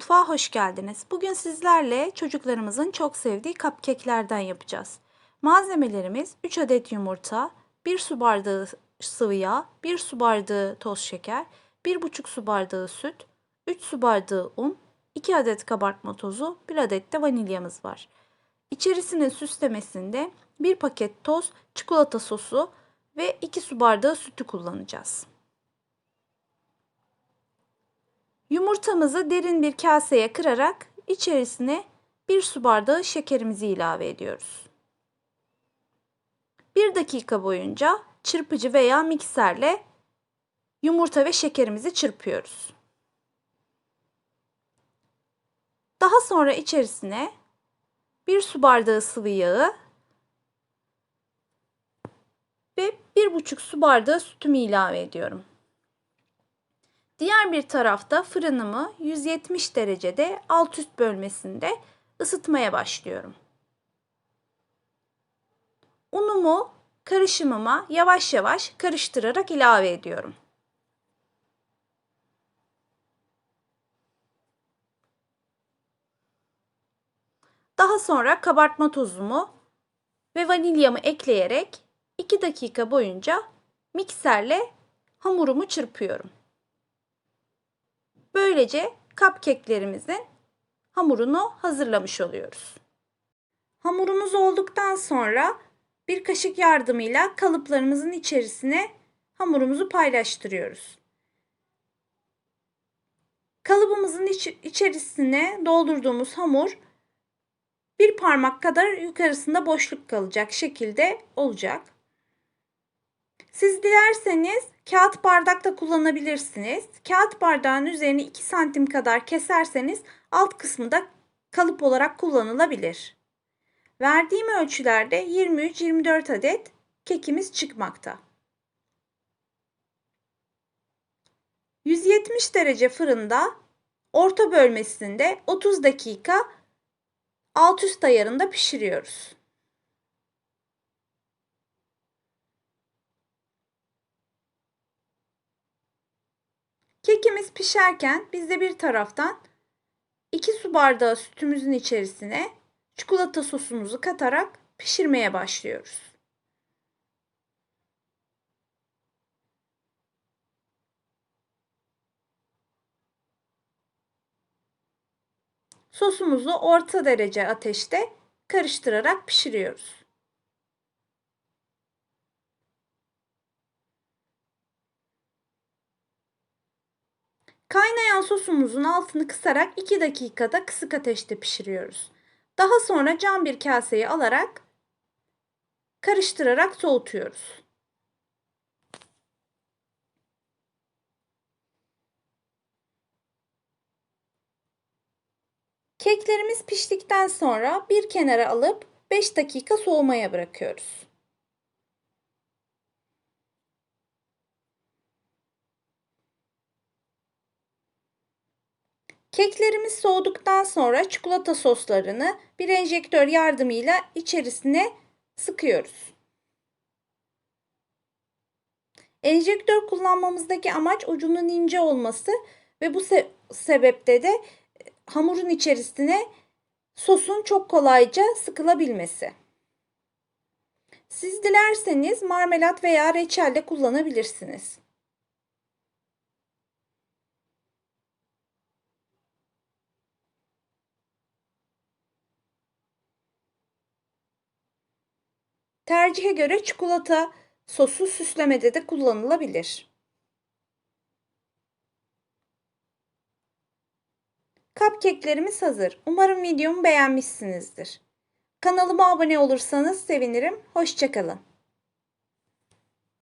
Mutfağa hoş geldiniz. Bugün sizlerle çocuklarımızın çok sevdiği cupcake'lerden yapacağız. Malzemelerimiz 3 adet yumurta, 1 su bardağı sıvı yağ, 1 su bardağı toz şeker, 1,5 su bardağı süt, 3 su bardağı un, 2 adet kabartma tozu, 1 adet de vanilyamız var. İçerisinin süslemesinde 1 paket toz, çikolata sosu ve 2 su bardağı sütü kullanacağız. Yumurtamızı derin bir kaseye kırarak içerisine bir su bardağı şekerimizi ilave ediyoruz. Bir dakika boyunca çırpıcı veya mikserle yumurta ve şekerimizi çırpıyoruz. Daha sonra içerisine bir su bardağı sıvı yağı ve bir buçuk su bardağı sütümü ilave ediyorum. Diğer bir tarafta fırınımı 170 derecede alt üst bölmesinde ısıtmaya başlıyorum. Unumu karışımıma yavaş yavaş karıştırarak ilave ediyorum. Daha sonra kabartma tozumu ve vanilyamı ekleyerek 2 dakika boyunca mikserle hamurumu çırpıyorum. Böylece cupcake'lerimizin hamurunu hazırlamış oluyoruz. Hamurumuz olduktan sonra bir kaşık yardımıyla kalıplarımızın içerisine hamurumuzu paylaştırıyoruz. Kalıbımızın iç içerisine doldurduğumuz hamur bir parmak kadar yukarısında boşluk kalacak şekilde olacak. Siz dilerseniz kağıt bardak da kullanabilirsiniz. Kağıt bardağın üzerine 2 santim kadar keserseniz alt kısmı da kalıp olarak kullanılabilir. Verdiğim ölçülerde 23-24 adet kekimiz çıkmakta. 170 derece fırında orta bölmesinde 30 dakika alt üst ayarında pişiriyoruz. Kekimiz pişerken biz de bir taraftan 2 su bardağı sütümüzün içerisine çikolata sosumuzu katarak pişirmeye başlıyoruz. Sosumuzu orta derece ateşte karıştırarak pişiriyoruz. Kaynayan sosumuzun altını kısarak 2 dakikada kısık ateşte pişiriyoruz. Daha sonra cam bir kaseye alarak karıştırarak soğutuyoruz. Keklerimiz piştikten sonra bir kenara alıp 5 dakika soğumaya bırakıyoruz. Keklerimiz soğuduktan sonra çikolata soslarını bir enjektör yardımıyla içerisine sıkıyoruz. Enjektör kullanmamızdaki amaç ucunun ince olması ve bu se sebepte de e, hamurun içerisine sosun çok kolayca sıkılabilmesi. Siz dilerseniz marmelat veya reçel de kullanabilirsiniz. Tercihe göre çikolata sosu süslemede de kullanılabilir. Cupcake'lerimiz hazır. Umarım videomu beğenmişsinizdir. Kanalıma abone olursanız sevinirim. Hoşçakalın.